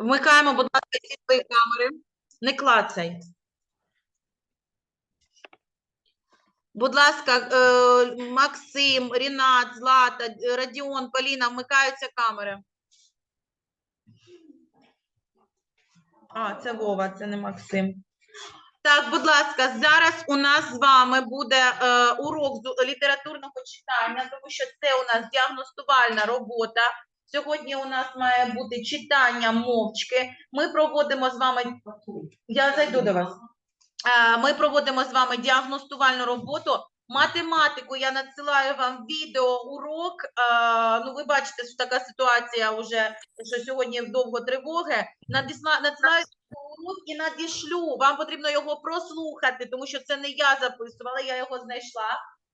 Вмикаємо, будь ласка, всі свої камери. Не клацай. Будь ласка, е, Максим, Рінат, Злата, Радіон, Поліна, вмикаються камери. А, це Вова, це не Максим. Так, будь ласка, зараз у нас з вами буде е, урок з літературного читання, тому що це у нас діагностувальна робота. Сьогодні у нас має бути читання мовчки. Ми проводимо з вами. Я зайду до вас. Е, Ми проводимо з вами діагностувальну роботу. Математику я надсилаю вам відеоурок. Е, Ну, ви бачите, що така ситуація вже, що сьогодні довго тривоги. Надісла- Надсилаю урок і надішлю. Вам потрібно його прослухати, тому що це не я записувала, я його знайшла.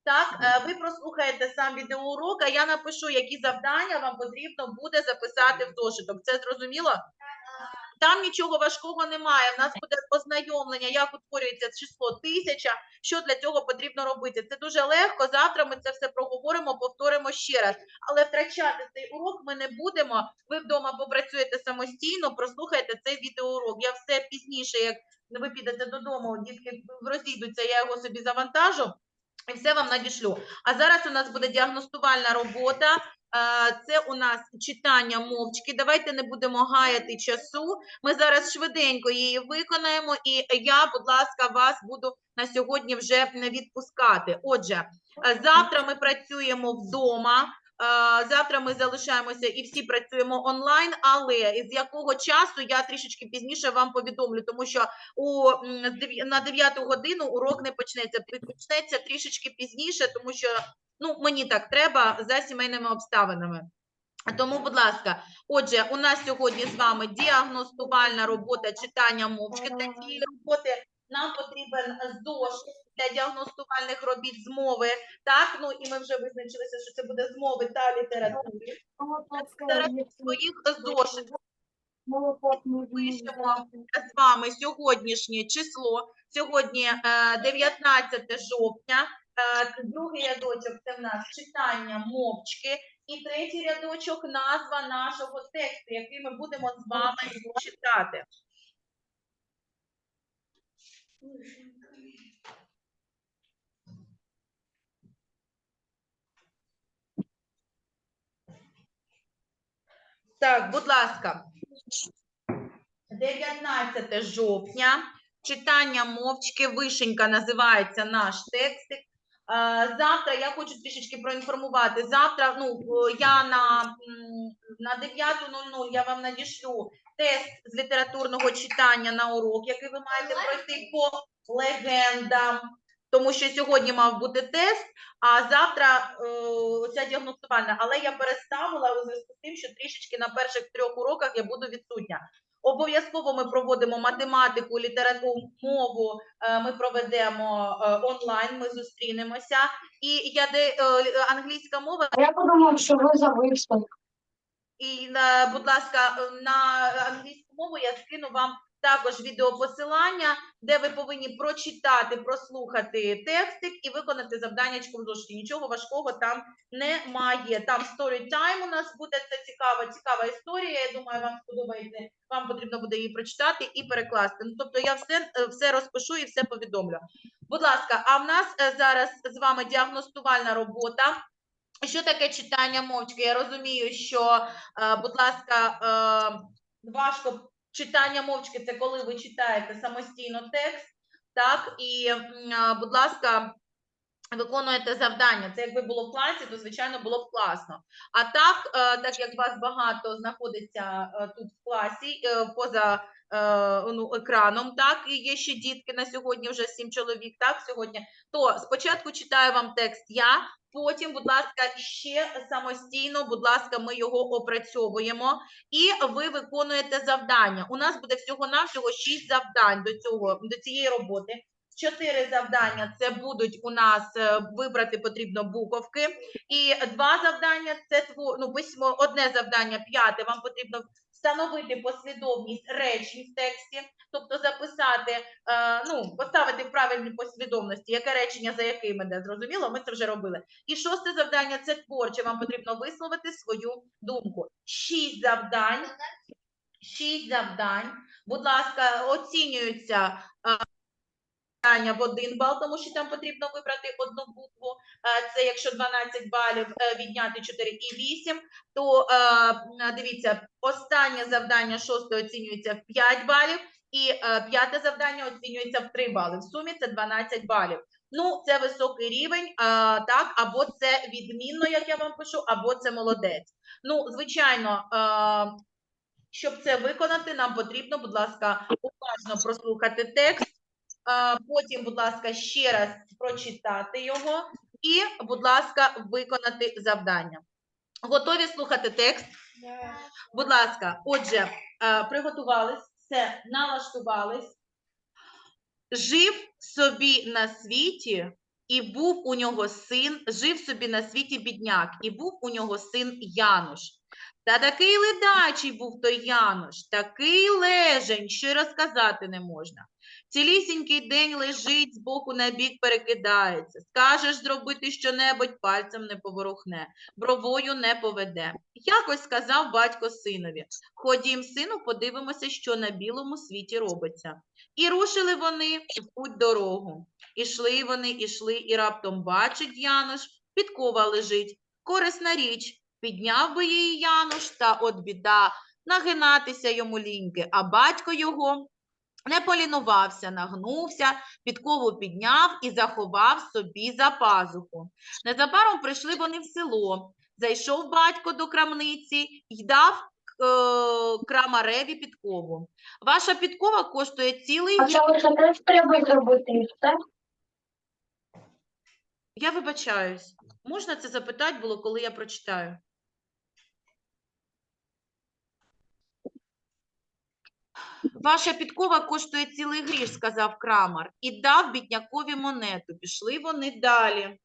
Так, е, ви прослухаєте сам відеоурок, а я напишу, які завдання вам потрібно буде записати в зошиток. Це зрозуміло? Там нічого важкого немає. У нас буде ознайомлення, як утворюється число тисяча, що для цього потрібно робити. Це дуже легко. Завтра ми це все проговоримо, повторимо ще раз. Але втрачати цей урок ми не будемо. Ви вдома попрацюєте самостійно, прослухайте цей відеоурок. Я все пізніше, як ви підете додому, дітки розійдуться, я його собі завантажу. І все вам надішлю. А зараз у нас буде діагностувальна робота. Е, Це у нас читання мовчки. Давайте не будемо гаяти часу. Ми зараз швиденько її виконаємо, і я, будь ласка, вас буду на сьогодні вже не відпускати. Отже, е, завтра ми працюємо вдома. Е, Завтра ми залишаємося і всі працюємо онлайн, але з якого часу я трішечки пізніше вам повідомлю, тому що у на 9 годину урок не почнеться. Почнеться трішечки пізніше, тому що ну мені так треба за сімейними обставинами. Тому, будь ласка, отже, у нас сьогодні з вами діагностувальна робота читання мовчки. Для цієї роботи нам потрібен зошит для діагностувальних робіт з мови. Так, ну і ми вже визначилися, що це буде з мови та літератури. Своїх зошитів пишемо з вами сьогоднішнє число. Сьогодні е, 19 жовтня. Е, Другий рядочок це в нас читання мовчки. І третій рядочок назва нашого тексту, який ми будемо з вами читати. Так, будь ласка. 19 жовтня. Читання мовчки. Вишенька називається наш текстик. Е, Завтра я хочу трішечки проінформувати. Завтра, ну я на, на 9.00 я вам надішлю тест з літературного читання на урок, який ви маєте пройти по легендам. Тому що сьогодні мав бути тест, а завтра е, оця діагностувальна. Але я переставила у зв'язку з тим, що трішечки на перших трьох уроках я буду відсутня. Обов'язково ми проводимо математику, літературу, мову. е, Ми проведемо е, онлайн. Ми зустрінемося. І я де англійська мова. Я подумав, що ви за виступ. І будь ласка, е, на англійську мову я скину вам також відеопосилання, де ви повинні прочитати, прослухати текстик і виконати завданнячко в зошиті. Нічого важкого там немає. Там story time у нас буде це цікава, цікава історія. Я думаю, вам сподобається. Вам потрібно буде її прочитати і перекласти. Ну, тобто я все, е, все розпишу і все повідомлю. Будь ласка, а в нас е, зараз з вами діагностувальна робота. Що таке читання мовчки? Я розумію, що, е, будь ласка, е, важко читання мовчки це коли ви читаєте самостійно текст, так, і, е, будь ласка, виконуєте завдання. Це якби було в класі, то звичайно було б класно. А так, е, так як вас багато знаходиться е, тут в класі, е, поза ну, екраном, так, і є ще дітки на сьогодні, вже сім чоловік, так, сьогодні, то спочатку читаю вам текст я, потім, будь ласка, ще самостійно, будь ласка, ми його опрацьовуємо, і ви виконуєте завдання. У нас буде всього-навсього шість завдань до цього, до цієї роботи. Чотири завдання це будуть у нас е, вибрати потрібно буковки, і два завдання це тво, ну, письмо, одне завдання, п'яте. Вам потрібно встановити послідовність речень в тексті, тобто записати, е, ну, поставити в правильній послідовності, яке речення за яким іде. Зрозуміло, ми це вже робили. І шосте завдання це творче. Вам потрібно висловити свою думку. Шість завдань. шість завдань. Будь ласка, оцінюються завдання в один бал, тому що там потрібно вибрати одну букву. Е, Це якщо 12 балів е, відняти 4 і 8, то е, дивіться, останнє завдання шосте оцінюється в 5 балів, і п'яте завдання оцінюється в 3 бали. В сумі це 12 балів. Ну, це високий рівень, так, або це відмінно, як я вам пишу, або це молодець. Ну, звичайно, щоб це виконати, нам потрібно, будь ласка, уважно прослухати текст. Е, Потім, будь ласка, ще раз прочитати його і, будь ласка, виконати завдання. Готові слухати текст? Будь ласка, отже, е, приготувались, все, налаштувались. Жив собі на світі, і був у нього син, жив собі на світі бідняк, і був у нього син Януш. Та такий ледачий був той Януш, такий лежень, що й розказати не можна. Цілісінький день лежить, з боку на бік перекидається. Скажеш зробити щонебудь, пальцем не поворухне, бровою не поведе. Якось сказав батько синові: Ходім, сину, подивимося, що на білому світі робиться. І рушили вони в путь дорогу. Ішли вони, ішли, і раптом бачить Януш, підкова лежить. Корисна річ. Підняв би її Януш, та от біда, нагинатися йому ліньки, а батько його не полінувався, нагнувся, підкову підняв і заховав собі за пазуху. Незабаром прийшли вони в село. Зайшов батько до крамниці й дав е, крамареві підкову. Ваша підкова коштує цілий А це лише теж треба зробити, і все? Я вибачаюсь. Можна це запитати було, коли я прочитаю? Ваша підкова коштує цілий гріш, сказав крамар, і дав біднякові монету. Пішли вони далі.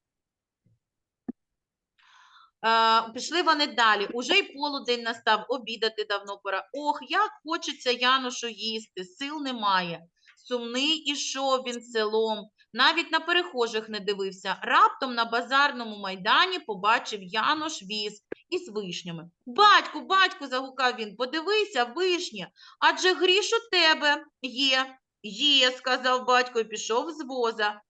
Е, пішли вони далі. Уже й полудень настав, обідати давно пора. Ох, як хочеться Янушу їсти, сил немає. Сумний ішов він селом, навіть на перехожих не дивився. Раптом на базарному майдані побачив Януш віз із вишнями. Батьку, батьку, загукав він, подивися, вишні, адже гріш у тебе є. Є, сказав батько і пішов з воза.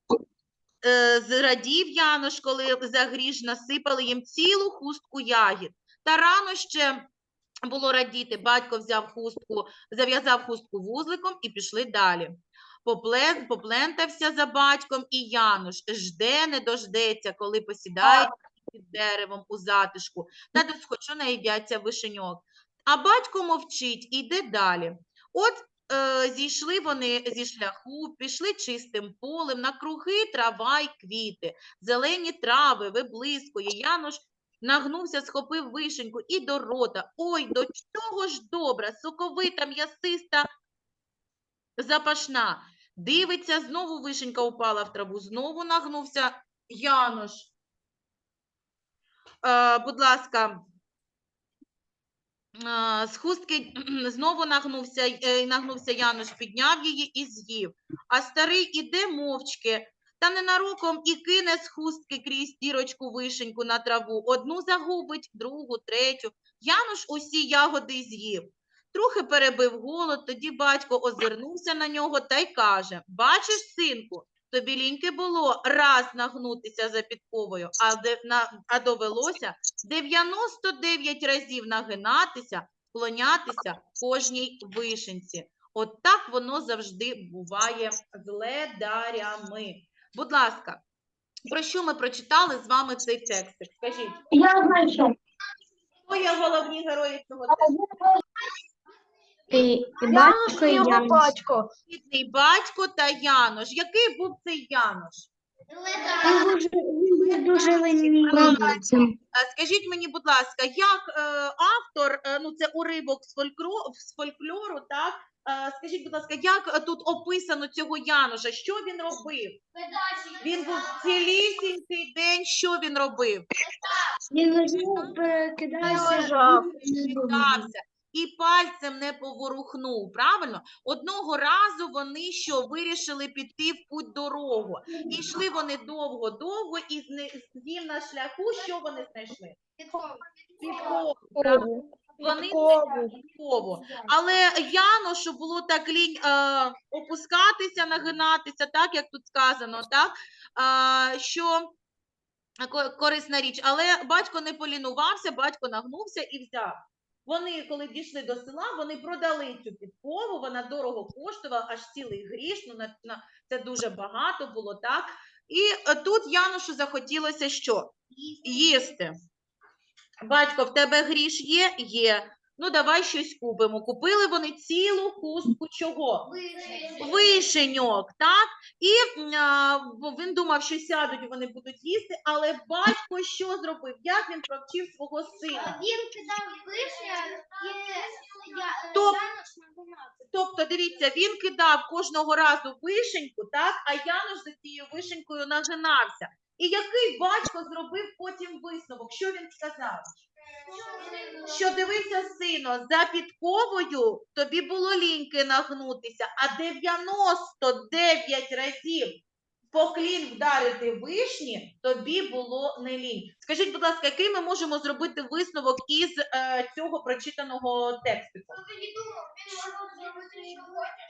Е, Зрадів Януш, коли за гріш насипали їм цілу хустку ягід. Та рано ще було радіти. Батько взяв хустку, зав'язав хустку вузликом і пішли далі. Поплен, поплентався за батьком і Януш жде, не дождеться, коли посідає під деревом у затишку, та досхочу наїдяться вишеньок. А батько мовчить і йде далі. От е, зійшли вони зі шляху, пішли чистим полем, на круги трава й квіти, зелені трави, виблискує. Януш нагнувся, схопив вишеньку і до рота. Ой, до чого ж добра, соковита, м'ясиста, запашна. Дивиться, знову вишенька упала в траву, знову нагнувся Януш. Е, будь ласка, е, з хустки знову нагнувся, е, нагнувся Януш, підняв її і з'їв. А старий іде мовчки, та ненароком і кине з хустки крізь дірочку вишеньку на траву. Одну загубить, другу, третю. Януш усі ягоди з'їв. Трохи перебив голод, тоді батько озирнувся на нього та й каже: Бачиш, синку, тобі ліньки було раз нагнутися за підковою, а, де, на, а довелося 99 разів нагинатися, склонятися кожній вишенці. От так воно завжди буває з ледарями. Будь ласка, про що ми прочитали з вами цей текстик? Скажіть, Я знаю, що. хто є головні герої цього тексту? І батько і Януш. батько. Бідний батько та Януш. Який був цей Януш? Він дуже, він дуже ленивий. А Скажіть мені, будь ласка, як е, автор, е, ну це уривок з фольклору, з фольклору, так? Е, скажіть, будь ласка, як е, тут описано цього Януша? Що він робив? Він був цілісінький день, що він робив? Він лежав, перекидався. лежав. Вітався і пальцем не поворухнув. Правильно? Одного разу вони що вирішили піти в путь дорогу. І йшли вони довго-довго, і з на шляху, що вони знайшли? Підкову. Вони Підкову. підкову. Але Яношу було так лінь е, опускатися, нагинатися, так як тут сказано, так е, що корисна річ. Але батько не полінувався, батько нагнувся і взяв. Вони, коли дійшли до села, вони продали цю підкову, вона дорого коштувала, аж цілий гріш. Ну, на, на, це дуже багато було, так? І е, тут Янушу захотілося що? Їсти. Батько, в тебе гріш є? Є. Ну, давай щось купимо. Купили вони цілу хустку чого? Вишеньок, так? І а, він думав, що сядуть, вони будуть їсти, але батько що зробив? Як він провчив свого сина? Він кидав вишня і я, Топ- Тобто, дивіться, він кидав кожного разу вишеньку, так? А Януш за цією вишенькою нагинався. І який батько зробив потім висновок? Що він сказав? Що дивися, сино, за підковою тобі було ліньки нагнутися, а 99 разів поклін вдарити вишні, тобі було не лінь. Скажіть, будь ласка, який ми можемо зробити висновок із е, цього прочитаного тексту? Він думав, він зробити.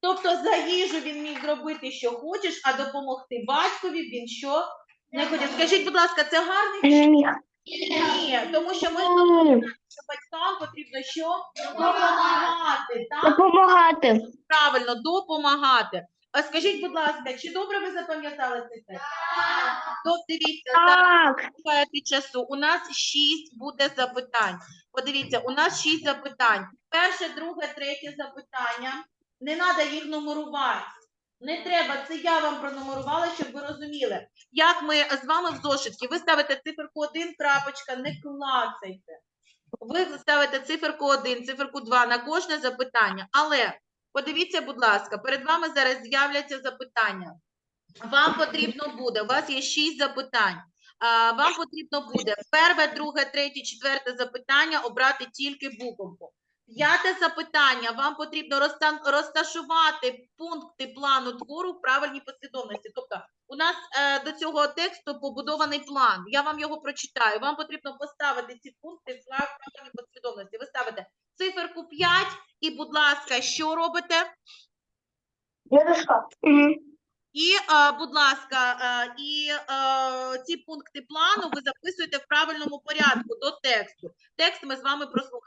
Тобто за їжу він міг зробити, що хочеш, а допомогти батькові він що не хотів. Скажіть, будь ласка, це гарний чи Не міг. Ні? Тому що ми знаємо, що батькам потрібно що допомагати, так? Допомагати. Правильно, допомагати. А скажіть, будь ласка, чи добре ви запам'ятали цей текст? То дивіться, зараз Так. часу. У нас шість буде запитань. Подивіться, у нас шість запитань. Перше, друге, третє запитання. Не треба їх нумерувати. Не треба, це я вам пронумерувала, щоб ви розуміли. Як ми з вами в зошитки, ви ставите циферку 1, крапочка, не клацайте. Ви ставите циферку 1, циферку 2 на кожне запитання. Але подивіться, будь ласка, перед вами зараз з'являться запитання. Вам потрібно буде, у вас є 6 запитань. Вам потрібно буде перше, друге, третє, четверте запитання обрати тільки буковку. П'яте запитання. Вам потрібно розташувати пункти плану твору в правильній послідовності. Тобто, у нас е, до цього тексту побудований план. Я вам його прочитаю. Вам потрібно поставити ці пункти в прав- правильній послідовності. Ви ставите циферку 5 і, будь ласка, що робите? І, е, будь ласка, е, і е, ці пункти плану ви записуєте в правильному порядку до тексту. Текст ми з вами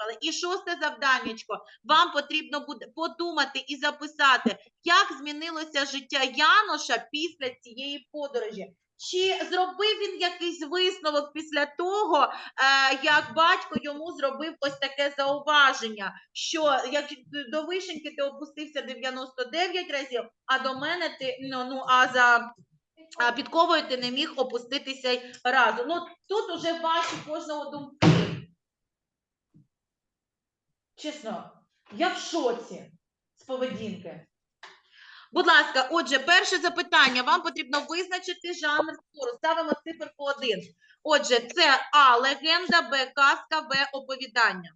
прослухали. І шосте завданнячко. Вам потрібно буде подумати і записати, як змінилося життя Яноша після цієї подорожі. Чи зробив він якийсь висновок після того, е, як батько йому зробив ось таке зауваження, що як до вишеньки ти опустився 99 разів, а до мене ти ну, ну а за підковою ти не міг опуститися разу. Ну тут уже ваші кожного думки. Чесно, я в шоці з поведінки. Будь ласка, отже, перше запитання. Вам потрібно визначити жанр твору. Ставимо циферку 1. Отже, це А. Легенда, Б. Казка, В. Оповідання.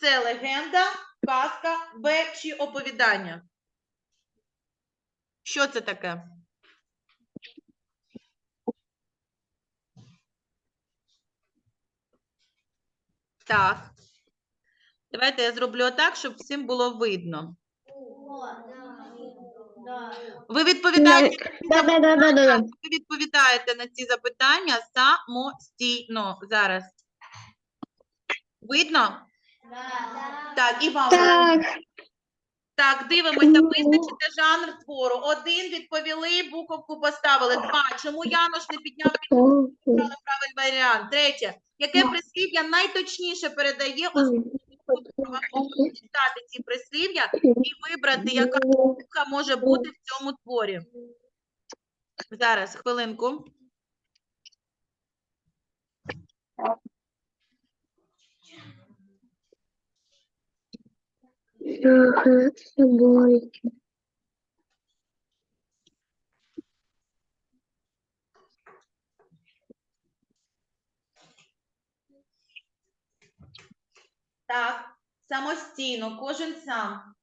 Це легенда, казка, Б чи оповідання. Що це таке? Так. Давайте я зроблю так, щоб всім було видно. Да. Да. Ви відповідаєте, Да, да, да, да, да, да. ви відповідаєте на ці запитання самостійно зараз. Видно? Да. Так, і вам. Так. Так, дивимося, визначите жанр твору. Один відповіли, буковку поставили. Два. Чому Янош не підняв правильний варіант? Третє. Яке прислів'я найточніше передає основу вам читати ці прислів'я і вибрати, яка думка може бути в цьому творі. Зараз, хвилинку. З. Так, самостійно, кожен сам.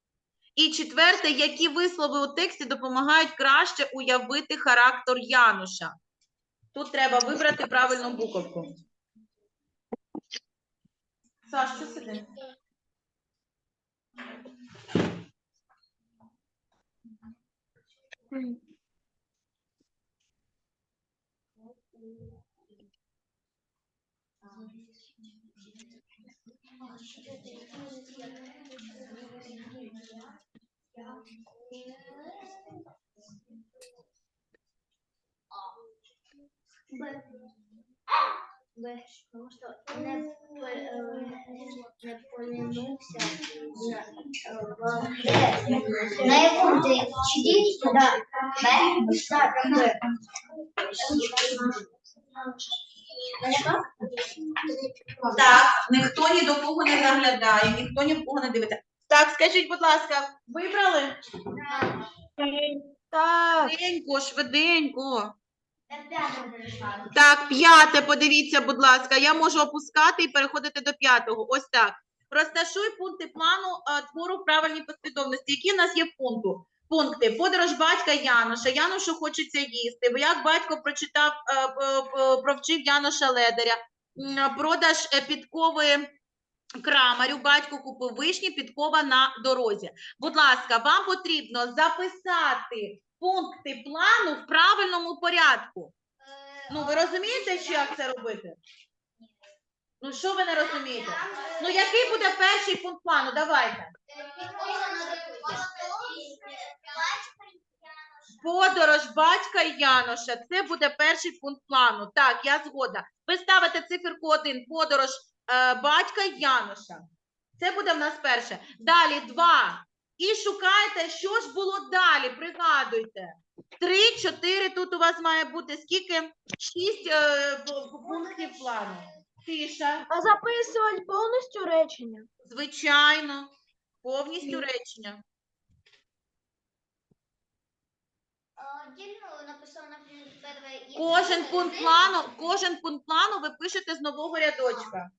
І четверте, які вислови у тексті допомагають краще уявити характер Януша. Тут треба вибрати правильну буковку. Саш, що сидиш? Б. Тому що не, не полінувся на, в На якому ти читі? Да. Так, Б. Так, ніхто ні до кого не заглядає, ніхто ні в кого не дивиться. Так, скажіть, будь ласка, вибрали? Так. Швиденько, швиденько. Так, п'яте, подивіться, будь ласка. Я можу опускати і переходити до п'ятого. Ось так. Розташуй пункти плану е, твору в правильній послідовності. Які в нас є пункту? Пункти. Подорож батька Яноша. Яношу хочеться їсти. Як батько прочитав, е, п- провчив Яноша Ледаря. Продаж е, підкови крамарю. Батько купив вишні, підкова на дорозі. Будь ласка, вам потрібно записати пункти плану в правильному порядку. Ну, ви розумієте, що як це робити? Ну, що ви не розумієте? Ну, який буде перший пункт плану? Давайте. Подорож батька Яноша. Це буде перший пункт плану. Так, я згодна. Ви ставите циферку 1. Подорож е, батька Яноша. Це буде в нас перше. Далі два. І шукайте, що ж було далі. Пригадуйте. Три, чотири. Тут у вас має бути скільки? Шість е, пунктів плану. Тиша. А записувати повністю речення? Звичайно. Повністю речення. Отдельно написав, наприклад, перше Кожен пункт плану, кожен пункт плану ви пишете з нового рядочка.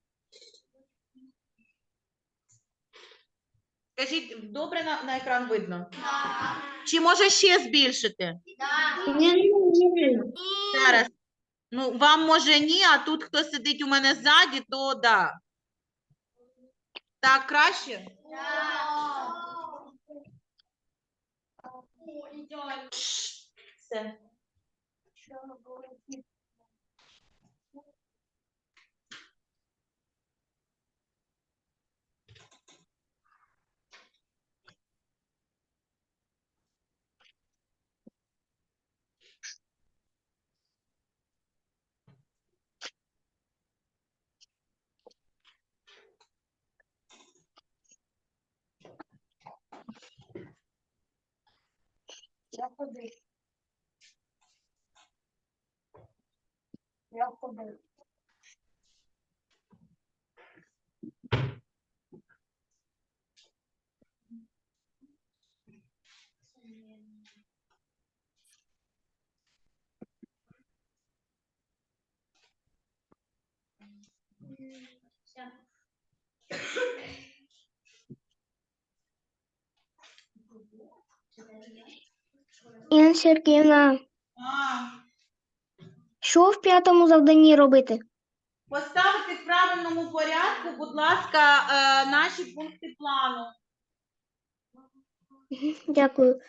Скажіть, добре на, на екран видно? Да. Чи може ще збільшити? Да. Зараз. Ну, вам може ні, а тут хто сидить у мене ззаді, то да. Так, краще? Все. Я ходив. Я ходив. Інна Сергіївна, А, що в п'ятому завданні робити? поставити в правильному порядку, будь ласка, е, наші пункти плану. Дякую.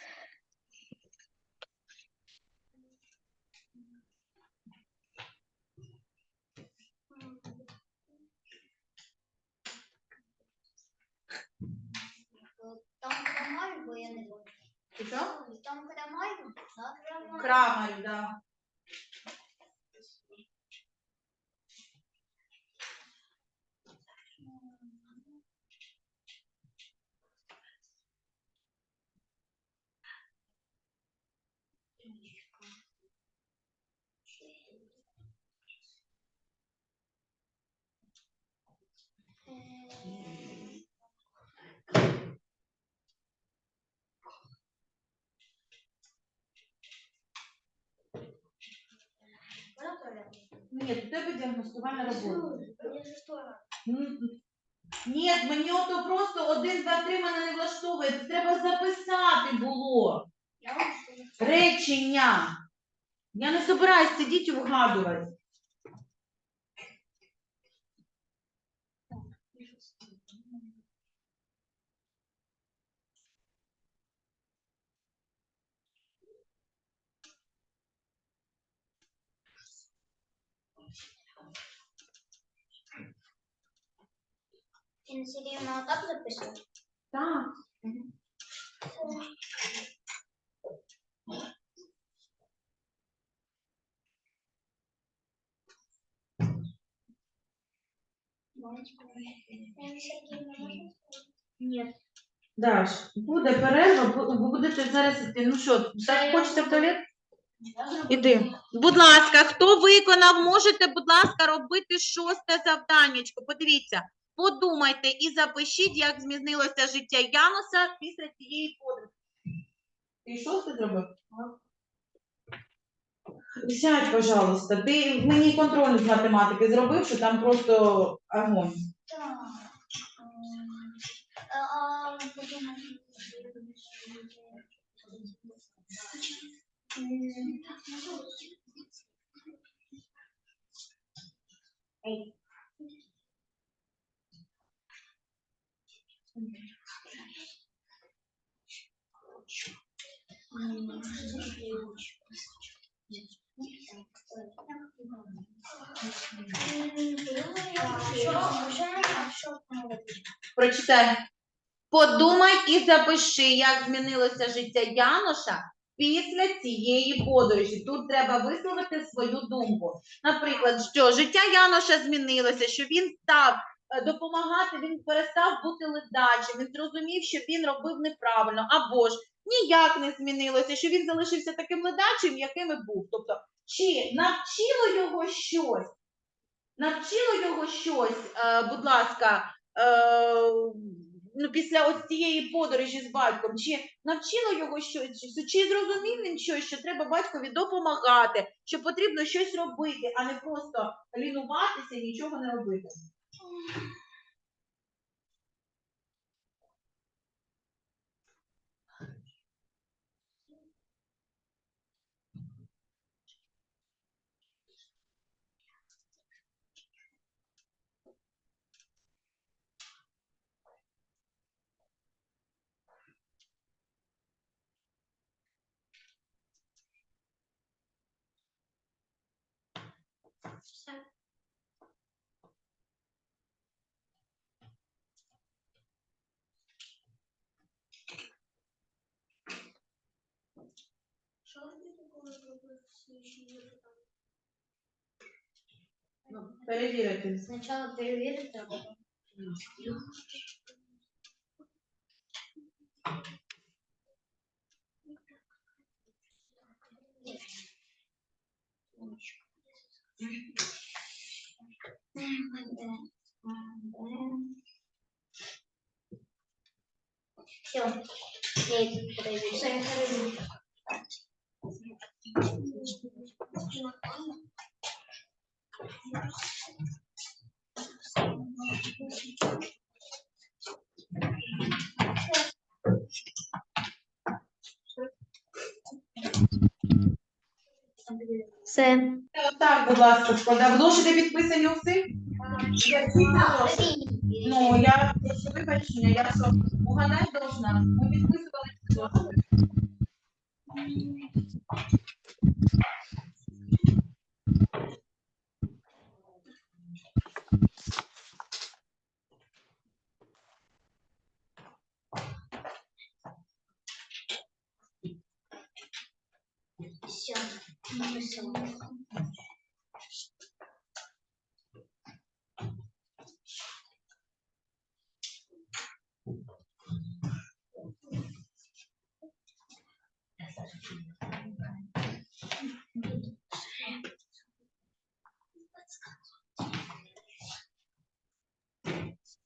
Там крамарь, бо я не можу. Чи що? Да, крамарь. Крамарю, да. Вона теж. Ні, до діагностувальна робота. Ні, мені ото просто один, два, три мене не влаштовує. Це Треба записати було речення. Я не собираюсь сидіти і вгадувати. Отак записує? Так. Інна Сергіївна. Ні. Даш, буде перерва, бу- бу- будете зараз іти. Ну що, так хочете в туалет? Іди. Будь ласка, хто виконав, можете, будь ласка, робити шосте завданнячко. Подивіться, подумайте і запишіть, як змінилося життя Януса після цієї подорожі. Ти шосте зробив? Сядь, пожалуйста. Ти мені контрольну з математики зробив, що там просто огонь. М, Ей. Прочитай. Подумай і запиши, як змінилося життя Януша після цієї подорожі. Тут треба висловити свою думку. Наприклад, що життя Януша змінилося, що він став допомагати, він перестав бути ледачим, він зрозумів, що він робив неправильно, або ж ніяк не змінилося, що він залишився таким ледачим, яким і був. Тобто, чи навчило його щось? Навчило його щось, е, будь ласка, е, ну, після ось цієї подорожі з батьком, чи навчило його щось, чи зрозумів він щось, що треба батькові допомагати, що потрібно щось робити, а не просто лінуватися і нічого не робити. 三。Ну, перевірити. Спочатку перевірити, а потім. Все, я иду проверю. Все. Так, будь ласка, складав. Зошити підписані у всіх? Ну, я прошу я що, угадай должна. Ми підписували ці зошити. Все, написала.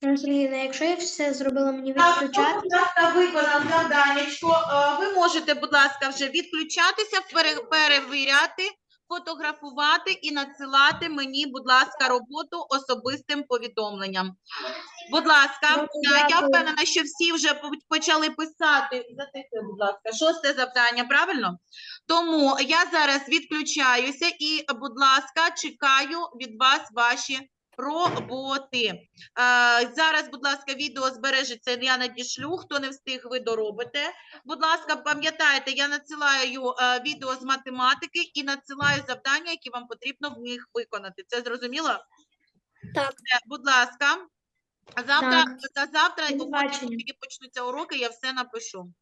Сергійна, якщо я все зробила, мені відключати? будь ласка, виконав завданнячко. Е, Ви можете, будь ласка, вже відключатися, пере- перевіряти, фотографувати і надсилати мені, будь ласка, роботу особистим повідомленням. Будь ласка, е, я дякую. впевнена, що всі вже по- почали писати. Затихли, будь ласка, шосте завдання, правильно? Тому я зараз відключаюся і, будь ласка, чекаю від вас ваші роботи. Зараз, будь ласка, відео збережеться, я надішлю. Хто не встиг, ви доробите. Будь ласка, пам'ятайте, я надсилаю відео з математики і надсилаю завдання, які вам потрібно в них виконати. Це зрозуміло? Так. Будь ласка. Завтра, Так. завтра, тільки почнуться уроки, я все напишу.